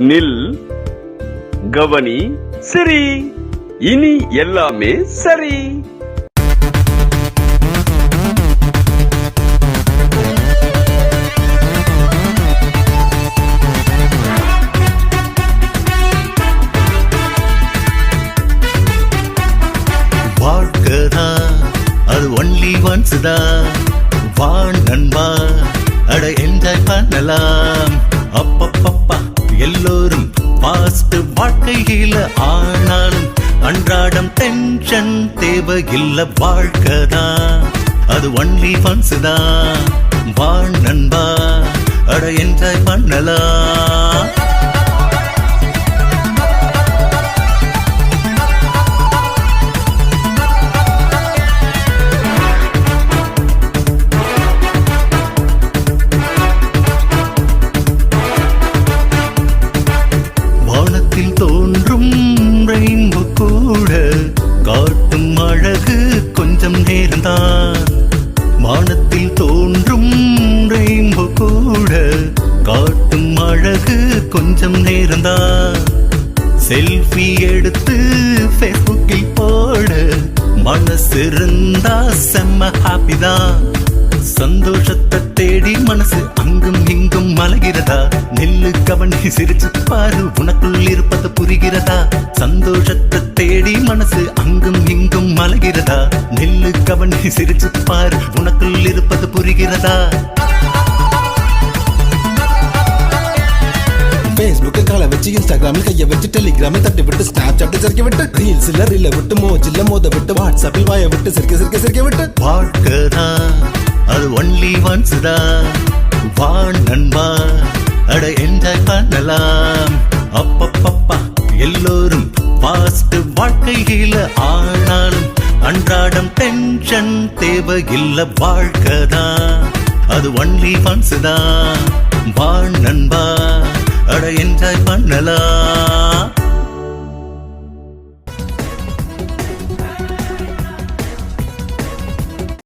நில் கவனி சரி. இனி எல்லாமே சரி. வாழ்க்கைதான் அது ஒன்லி ஒன்ஸ் தான் வா நண்பா. அட என்ஜாய் பண்ணலாம். அப்பப்பப்பா. எல்லோரும் பாஸ்ட் வாழ்க்கையில ஆனாலும் அன்றாடம் டென்ஷன் தேவையில்லை வாழ்க்கைதான் அது ஒன்லி ஃபன்ஸ் தான் வாழ் நண்பா. அட என்ஜாய் பண்ணலாம். கொஞ்சம் நேர்ந்தா செல்ஃபி எடுத்து ஃபேஸ்புக்கில் போட. மனசு இருந்தா செம்ம ஹாப்பி தான் சந்தோஷத்தை தேடி மனசு அங்கும் இங்கும் மலகிறதா? நெல்லு கவனி சிரிச்சு பாரு உனக்குள் இருப்பது புரிகிறதா? சந்தோஷத்தை தேடி மனசு அங்கும் இங்கும் மலகிறதா? நெல்லு கவனி சிரிச்சு பாரு உனக்குள் இருப்பது புரிகிறதா? கால வச்சு இன்ஸ்டாகிராமில் கைய வச்சு டெலிகிராமில் தட்டி விட்டு ஸ்னாப் சாட் சிரிக்க விட்டு ரீல்ஸ்ல ரீல விட்டு மோஜில்ல மோத விட்டு வாட்ஸ்அப்பில் வாய விட்டு சிரிக்க சிரிக்க சிரிக்க விட்டு. வாழ்க்கைதான் அது ஒன்லி ஒன்ஸ் தான் வாழ் நண்பா. அட என்ஜாய் பண்ணலாம். அப்பப்பப்பா எல்லோரும் பாஸ்ட் வாழ்க்கையில ஆனாலும் அன்றாடம் டென்ஷன் தேவையில்லை வாழ்க்கைதான் அது ஒன்லி ஒன்ஸ் தான் வாழ் நண்பா. என்ஜாய் பண்ணலாம்